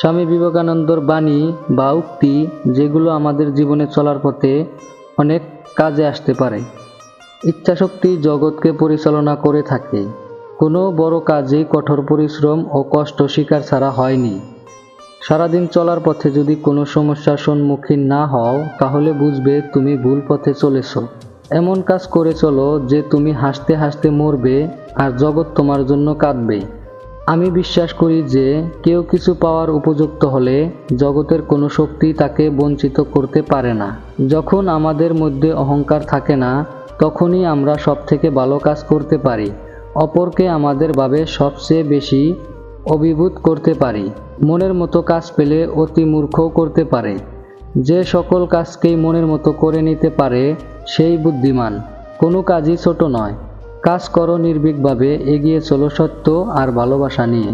স্বামী বিবেকানন্দর বাণী বা উক্তি যেগুলো আমাদের জীবনে চলার পথে অনেক কাজে আসতে পারে। ইচ্ছাশক্তি জগৎকে পরিচালনা করে থাকে। কোনো বড় কাজেই কঠোর পরিশ্রম ও কষ্ট স্বীকার ছাড়া হয়নি। সারাদিন চলার পথে যদি কোনো সমস্যার সম্মুখীন না হও, তাহলে বুঝবে তুমি ভুল পথে চলেছ। এমন কাজ করে চলো যে তুমি হাসতে হাসতে মরবে আর জগৎ তোমার জন্য কাঁদবে। আমি বিশ্বাস করি যে কেউ কিছু পাওয়ার উপযুক্ত হলে জগতের কোনো শক্তি তাকে বঞ্চিত করতে পারে না। যখন আমাদের মধ্যে অহংকার থাকে না, তখনই আমরা সব থেকে ভালো কাজ করতে পারি, অপরকে আমাদের ভাবে সবচেয়ে বেশি অভিভূত করতে পারি। মনের মতো কাজ পেলে অতি মূর্খও করতে পারে। যে সকল কাজকেই মনের মতো করে নিতে পারে, সেই বুদ্ধিমান। কোনো কাজই ছোট নয়। কাজ করো নির্ভীকভাবে, এগিয়ে চলো সত্য আর ভালোবাসা নিয়ে।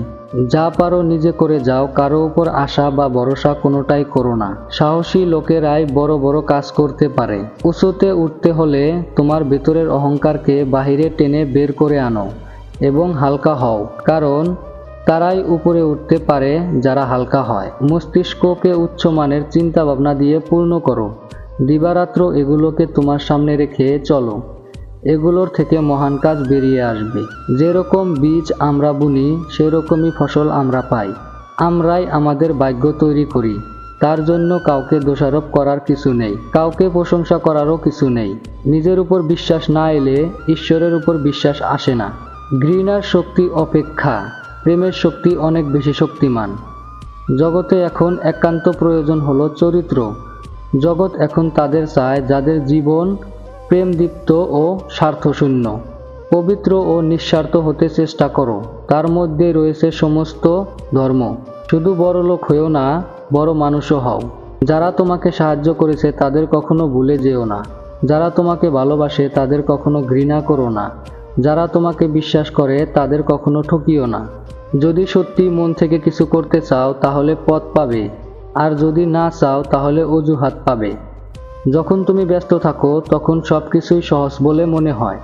যা পারো নিজে করে যাও, কারও উপর আশা বা ভরসা কোনোটাই করো না। সাহসী লোকেরাই বড় বড় কাজ করতে পারে। উঁচুতে উঠতে হলে তোমার ভেতরের অহংকারকে বাহিরে টেনে বের করে আনো এবং হালকা হও, কারণ তারাই উপরে উঠতে পারে যারা হালকা হয়। মস্তিষ্ককে উচ্চমানের চিন্তা ভাবনা দিয়ে পূর্ণ করো। দিবারাত্র এগুলোকে তোমার সামনে রেখে চলো। এগুলোর থেকে মহান কাজ বেরিয়ে আসবে। যেরকম বীজ আমরা বুনি, সেরকমই ফসল আমরা পাই। আমরাই আমাদের ভাগ্য তৈরি করি। তার জন্য কাউকে দোষারোপ করার কিছু নেই। কাউকে প্রশংসা করারও কিছু নেই। নিজের উপর বিশ্বাস না এলে ঈশ্বরের উপর বিশ্বাস আসে না। ঘৃণার শক্তি অপেক্ষা। প্রেমের শক্তি অনেক বেশি শক্তিমান। জগতে এখন একান্ত প্রয়োজন হলো চরিত্র। জগৎ এখন তাদের চায়, যাদের জীবন প্রেমদীপ্ত ও স্বার্থশূন্য। পবিত্র ও নিঃস্বার্থ হতে চেষ্টা করো। তার মধ্যে রয়েছে সমস্ত ধর্ম। শুধু বড় লোক হয়েও না, বড় মানুষও হও। যারা তোমাকে সাহায্য করেছে, তাদের কখনো ভুলে যেও না। যারা তোমাকে ভালোবাসে, তাদের কখনো ঘৃণা করো না। যারা তোমাকে বিশ্বাস করে, তাদের কখনো ঠকিও না। যদি সত্যি মন থেকে কিছু করতে চাও, তাহলে পথ পাবে। আর যদি না চাও, তাহলে অজুহাত পাবে। যখন তুমি ব্যস্ত থাকো, তখন সব কিছুই সহজ বলে মনে হয়।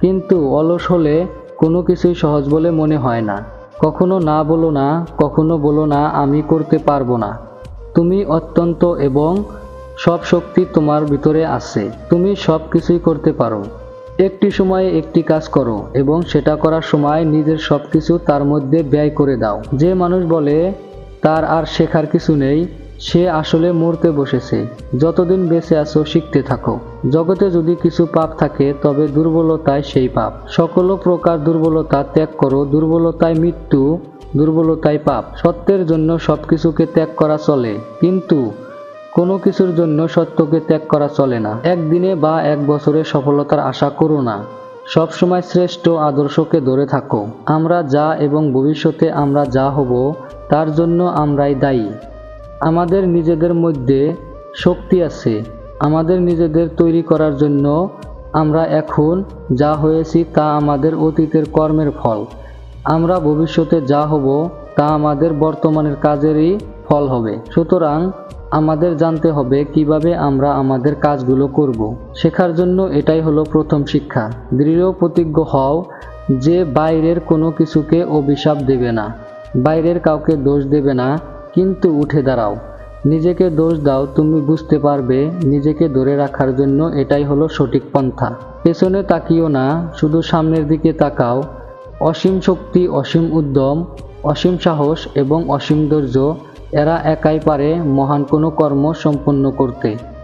কিন্তু অলস হলে কোনো কিছুই সহজ বলে মনে হয় না। কখনো না বলো না, কখনো বলো না, আমি করতে পারব না। তুমি অত্যন্ত এবং সব শক্তি তোমার ভিতরে আছে। তুমি সব কিছুই করতে পারো। একটি সময়ে একটি কাজ করো এবং সেটা করার সময় নিজের সব কিছু তার মধ্যে ব্যয় করে দাও। যে মানুষ বলে, তার আর শেখার কিছু নেই। সে আসলে মরতে বসেছে। যতদিন বেঁচে আছো, শিখতে থাকো। জগতে যদি কিছু পাপ থাকে, তবে দুর্বলতায় সেই পাপ। সকল প্রকার দুর্বলতা ত্যাগ করো। দুর্বলতায় মৃত্যু দুর্বলতায় পাপ। সত্যের জন্য সব কিছুকে ত্যাগ করা চলে। কিন্তু কোনো কিছুর জন্য সত্যকে ত্যাগ করা চলে না। একদিনে বা এক বছরে সফলতার আশা করো না। সবসময় শ্রেষ্ঠ আদর্শকে ধরে থাকো। আমরা যা এবং ভবিষ্যতে আমরা যা হব, তার জন্য আমরাই দায়ী। আমাদের নিজেদের মধ্যে শক্তি আছে। আমাদের নিজেদের তৈরি করার জন্য আমরা এখন যা হয়েছি তা আমাদের অতীতের কর্মের ফল। আমরা ভবিষ্যতে যা হব তা আমাদের বর্তমানের কাজেরই ফল হবে। সুতরাং আমাদের জানতে হবে কীভাবে আমরা আমাদের কাজগুলো করব। শেখার জন্য এটাই হলো প্রথম শিক্ষা। দৃঢ় প্রতিজ্ঞ হও যে বাইরের কোনো কিছুকে অভিশাপ দেবে না। বাইরের কাউকে দোষ দেবে না। কিন্তু উঠে দাঁড়াও। নিজেকে দোষ দাও, তুমি বুঝতে পারবে নিজেকে ধরে রাখার জন্য এটাই হলো সঠিক পন্থা। পেছনে তাকিও না, শুধু সামনের দিকে তাকাও। অসীম শক্তি, অসীম উদ্যম, অসীম সাহস এবং অসীম ধৈর্য, এরা একাই পারে মহান কোনো কর্ম সম্পন্ন করতে।